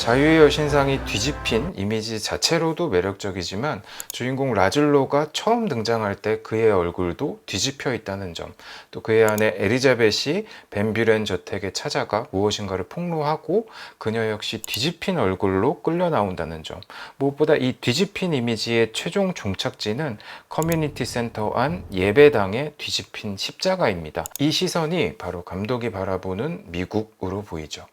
자유의 여신상이 뒤집힌 이미지 자체로도 매력적이지만 주인공 라즐로가 처음 등장할 때 그의 얼굴도 뒤집혀 있다는 점, 또 그의 아내 에리자벳이 벤뷰렌 저택에 찾아가 무엇인가를 폭로하고 그녀 역시 뒤집힌 얼굴로 끌려 나온다는 점, 무엇보다 이 뒤집힌 이미지의 최종 종착지는 커뮤니티 센터 안 예배당의 뒤집힌 십자가입니다. 이 시선이 바로 감독이 바라보는 미국으로 보이죠.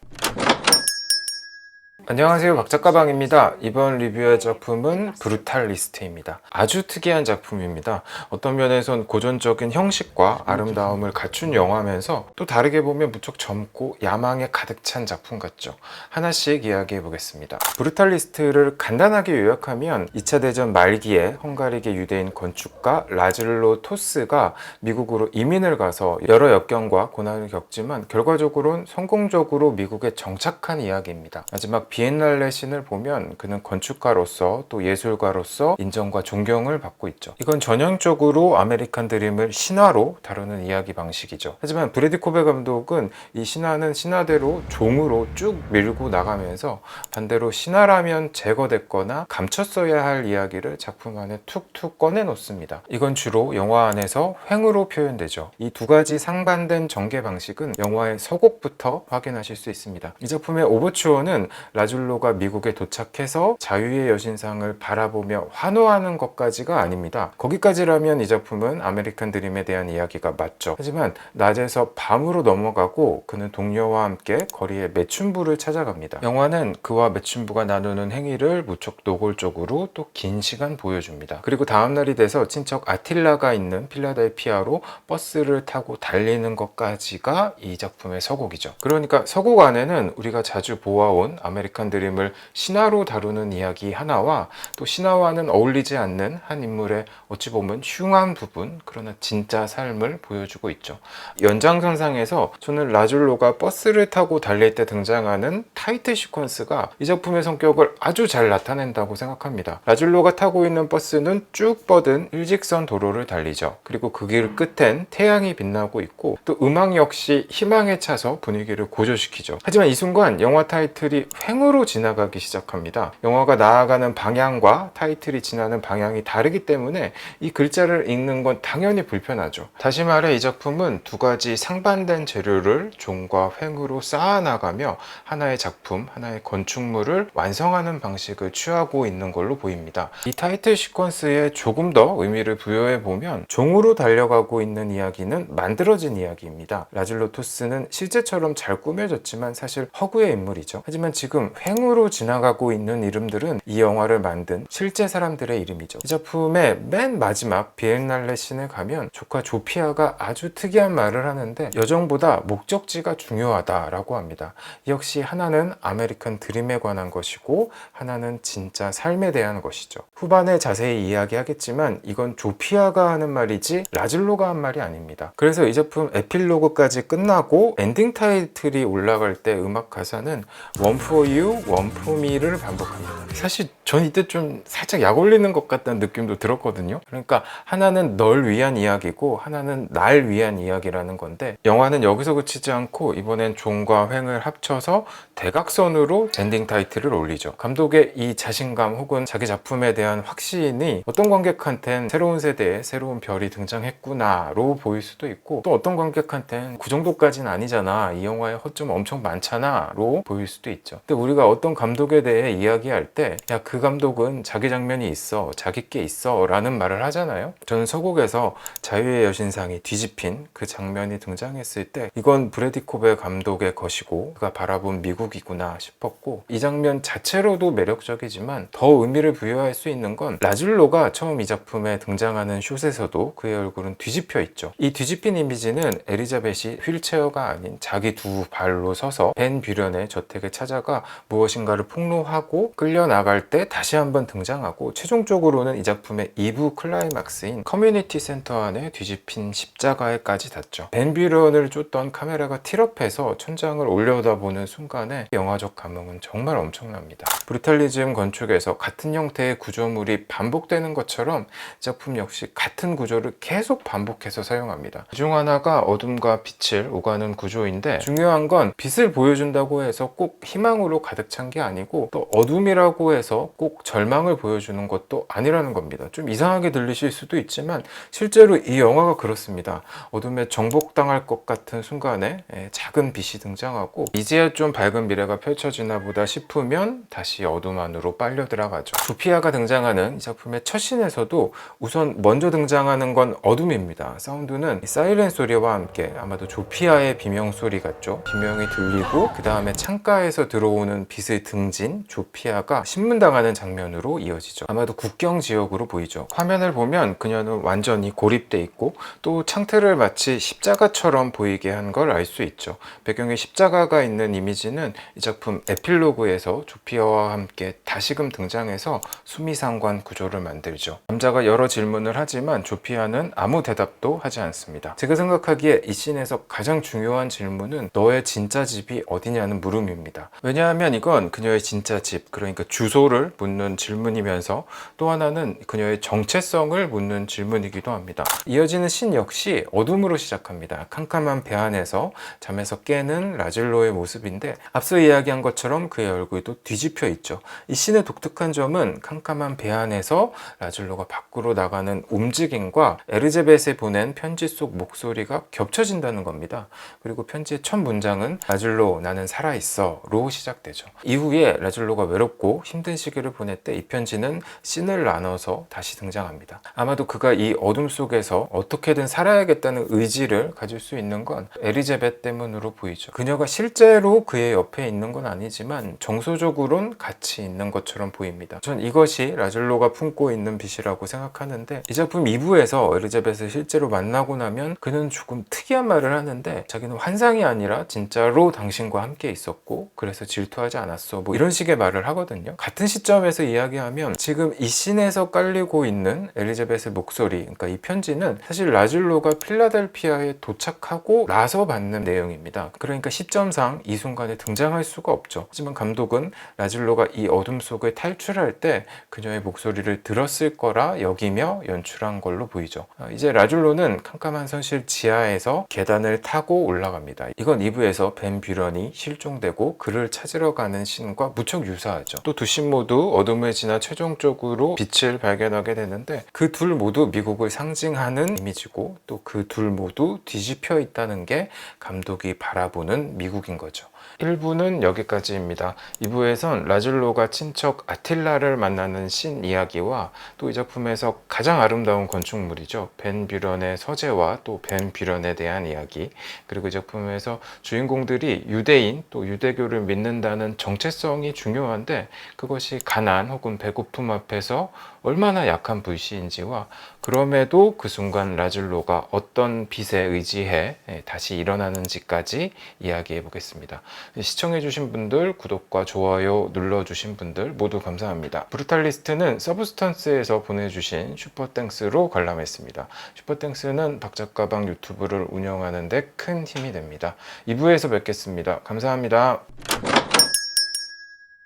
안녕하세요. 박작가방입니다. 이번 리뷰할 작품은 브루탈리스트입니다. 아주 특이한 작품입니다. 어떤 면에선 고전적인 형식과 아름다움을 갖춘 영화면서 또 다르게 보면 무척 젊고 야망에 가득 찬 작품 같죠. 하나씩 이야기해 보겠습니다. 브루탈리스트를 간단하게 요약하면 2차 대전 말기에 헝가리계 유대인 건축가 라즐로 토스가 미국으로 이민을 가서 여러 역경과 고난을 겪지만 결과적으로는 성공적으로 미국에 정착한 이야기입니다. 마지막 비엔날레 신을 보면 그는 건축가로서 또 예술가로서 인정과 존경을 받고 있죠. 이건 전형적으로 아메리칸 드림을 신화로 다루는 이야기 방식이죠. 하지만 브래디 코베 감독은 이 신화는 신화대로 종으로 쭉 밀고 나가면서 반대로 신화라면 제거됐거나 감췄어야 할 이야기를 작품 안에 툭툭 꺼내 놓습니다. 이건 주로 영화 안에서 횡으로 표현되죠. 이 두 가지 상반된 전개 방식은 영화의 서곡부터 확인하실 수 있습니다. 이 작품의 오버추어는 라 줄로가 미국에 도착해서 자유의 여신상을 바라보며 환호하는 것까지가 아닙니다. 거기까지라면 이 작품은 아메리칸 드림에 대한 이야기가 맞죠. 하지만 낮에서 밤으로 넘어가고 그는 동료와 함께 거리에 매춘부를 찾아갑니다. 영화는 그와 매춘부가 나누는 행위를 무척 노골적으로 또 긴 시간 보여줍니다. 그리고 다음날이 돼서 친척 아틸라가 있는 필라델피아로 버스를 타고 달리는 것까지가 이 작품의 서곡이죠. 그러니까 서곡 안에는 우리가 자주 보아온 아메리칸 드림을 신화로 다루는 이야기 하나와 또 신화와는 어울리지 않는 한 인물의 어찌 보면 흉한 부분 그러나 진짜 삶을 보여주고 있죠. 연장선상에서 저는 라줄로가 버스를 타고 달릴 때 등장하는 타이틀 시퀀스가 이 작품의 성격을 아주 잘 나타낸다고 생각합니다. 라줄로가 타고 있는 버스는 쭉 뻗은 일직선 도로를 달리죠. 그리고 그 길 끝엔 태양이 빛나고 있고 또 음악 역시 희망에 차서 분위기를 고조시키죠. 하지만 이 순간 영화 타이틀이 횡 으로 지나가기 시작합니다. 영화가 나아가는 방향과 타이틀이 지나는 방향이 다르기 때문에 이 글자를 읽는 건 당연히 불편하죠. 다시 말해 이 작품은 두 가지 상반된 재료를 종과 횡으로 쌓아나가며 하나의 작품, 하나의 건축물을 완성하는 방식을 취하고 있는 걸로 보입니다. 이 타이틀 시퀀스에 조금 더 의미를 부여해 보면 종으로 달려가고 있는 이야기는 만들어진 이야기입니다. 라즐로 토스는 실제처럼 잘 꾸며졌지만 사실 허구의 인물이죠. 하지만 지금 횡으로 지나가고 있는 이름들은 이 영화를 만든 실제 사람들의 이름이죠. 이 작품의 맨 마지막 비엔날레 씬에 가면 조카 조피아가 아주 특이한 말을 하는데 여정보다 목적지가 중요하다라고 합니다. 역시 하나는 아메리칸 드림에 관한 것이고 하나는 진짜 삶에 대한 것이죠. 후반에 자세히 이야기하겠지만 이건 조피아가 하는 말이지 라즐로가 한 말이 아닙니다. 그래서 이 작품 에필로그까지 끝나고 엔딩 타이틀이 올라갈 때 음악 가사는 One for me를 반복합니다. 사실 전 이때 좀 살짝 약 올리는 것 같다는 느낌도 들었거든요. 그러니까 하나는 널 위한 이야기고 하나는 날 위한 이야기라는 건데 영화는 여기서 그치지 않고 이번엔 종과 횡을 합쳐서 대각선으로 엔딩 타이틀을 올리죠. 감독의 이 자신감 혹은 자기 작품에 대한 확신이 어떤 관객한텐 새로운 세대에 새로운 별이 등장했구나로 보일 수도 있고 또 어떤 관객한텐 그 정도까지는 아니잖아. 이 영화에 허점 엄청 많잖아로 보일 수도 있죠. 근데 우리가 어떤 감독에 대해 이야기할 때 야 그 감독은 자기 장면이 있어 자기 게 있어 라는 말을 하잖아요. 저는 서곡에서 자유의 여신상이 뒤집힌 그 장면이 등장했을 때 이건 브래디 코베 감독의 것이고 그가 바라본 미국이구나 싶었고 이 장면 자체로도 매력적이지만 더 의미를 부여할 수 있는 건 라줄로가 처음 이 작품에 등장하는 숏에서도 그의 얼굴은 뒤집혀 있죠. 이 뒤집힌 이미지는 에리자벳이 휠체어가 아닌 자기 두 발로 서서 벤 뷰련의 저택에 찾아가 무엇인가를 폭로하고 끌려 나갈 때 다시 한번 등장하고 최종적으로는 이 작품의 2부 클라이막스인 커뮤니티 센터 안에 뒤집힌 십자가에까지 닿죠. 벤 뷰런을 쫓던 카메라가 틸업해서 천장을 올려다보는 순간에 영화적 감흥은 정말 엄청납니다. 브루탈리즘 건축에서 같은 형태의 구조물이 반복되는 것처럼 이 작품 역시 같은 구조를 계속 반복해서 사용합니다. 그중 하나가 어둠과 빛을 오가는 구조인데 중요한 건 빛을 보여준다고 해서 꼭 희망으로 가득 찬 게 아니고 또 어둠이라고 해서 꼭 절망을 보여주는 것도 아니라는 겁니다. 좀 이상하게 들리실 수도 있지만 실제로 이 영화가 그렇습니다. 어둠에 정복당할 것 같은 순간에 예, 작은 빛이 등장하고 이제야 좀 밝은 미래가 펼쳐지나 보다 싶으면 다시 어둠 안으로 빨려 들어가죠. 조피아가 등장하는 이 작품의 첫 씬에서도 우선 먼저 등장하는 건 어둠입니다. 사운드는 사이렌 소리와 함께 아마도 조피아의 비명 소리 같죠. 비명이 들리고 그 다음에 창가에서 들어오는 빛의 등진 조피아가 신문당하는 장면으로 이어지죠. 아마도 국경 지역으로 보이죠. 화면을 보면 그녀는 완전히 고립돼 있고 또 창틀을 마치 십자가처럼 보이게 한 걸 알 수 있죠. 배경에 십자가가 있는 이미지는 이 작품 에필로그에서 조피아와 함께 다시금 등장해서 수미상관 구조를 만들죠. 남자가 여러 질문을 하지만 조피아는 아무 대답도 하지 않습니다. 제가 생각하기에 이 씬에서 가장 중요한 질문은 너의 진짜 집이 어디냐는 물음입니다. 왜냐하면 이건 그녀의 진짜 집, 그러니까 주소를 묻는 질문이면서 또 하나는 그녀의 정체성을 묻는 질문이기도 합니다. 이어지는 씬 역시 어둠으로 시작합니다. 캄캄한 배 안에서 잠에서 깨는 라질로의 모습인데 앞서 이야기한 것처럼 그의 얼굴도 뒤집혀 있죠. 이 씬의 독특한 점은 캄캄한 배 안에서 라질로가 밖으로 나가는 움직임과 에르제벳에 보낸 편지 속 목소리가 겹쳐진다는 겁니다. 그리고 편지의 첫 문장은 라질로 나는 살아있어 로 시작되죠. 이후에 라질로가 외롭고 힘든 시기를 보낼 때 이 편지는 씬을 나눠서 다시 등장합니다. 아마도 그가 이 어둠 속에서 어떻게든 살아야겠다는 의지를 가질 수 있는 건 에리제벳 때문으로 보이죠. 그녀가 실제로 그의 옆에 있는 건 아니지만 정서적으론 같이 있는 것처럼 보입니다. 전 이것이 라즐로가 품고 있는 빛이라고 생각하는데 이 작품 2부에서 에리제벳을 실제로 만나고 나면 그는 조금 특이한 말을 하는데 자기는 환상이 아니라 진짜로 당신과 함께 있었고 그래서 질투 하지 않았어 뭐 이런 식의 말을 하거든요. 같은 시점에서 이야기하면 지금 이 씬에서 깔리고 있는 엘리자벳의 목소리 그러니까 이 편지는 사실 라즐로가 필라델피아에 도착하고 나서 받는 내용입니다. 그러니까 시점상 이 순간에 등장할 수가 없죠. 하지만 감독은 라즐로가 이 어둠 속을 탈출할 때 그녀의 목소리를 들었을 거라 여기며 연출한 걸로 보이죠. 아, 이제 라즐로는 캄캄한 선실 지하에서 계단을 타고 올라갑니다. 이건 2부에서 벤 뷰런이 실종되고 그를 찾으러 가는 신과 무척 유사하죠. 또 두 신 모두 어둠을 지나 최종적으로 빛을 발견하게 되는데 그 둘 모두 미국을 상징하는 이미지고 또 그 둘 모두 뒤집혀 있다는 게 감독이 바라보는 미국인 거죠. 1부는 여기까지입니다. 2부에선 라즐로가 친척 아틸라를 만나는 신 이야기와 또 이 작품에서 가장 아름다운 건축물이죠. 벤 뷰런의 서재와 또 벤 뷰런에 대한 이야기 그리고 이 작품에서 주인공들이 유대인 또 유대교를 믿는다는 정체성이 중요한데 그것이 가난 혹은 배고픔 앞에서 얼마나 약한 불씨인지와 그럼에도 그 순간 라즐로가 어떤 빛에 의지해 예, 다시 일어나는지까지 이야기해 보겠습니다. 시청해주신 분들, 구독과 좋아요 눌러주신 분들 모두 감사합니다. 브루탈리스트는 서브스턴스에서 보내주신 슈퍼땡스로 관람했습니다. 슈퍼땡스는 박작가방 유튜브를 운영하는데 큰 힘이 됩니다. 2부에서 뵙겠습니다. 감사합니다.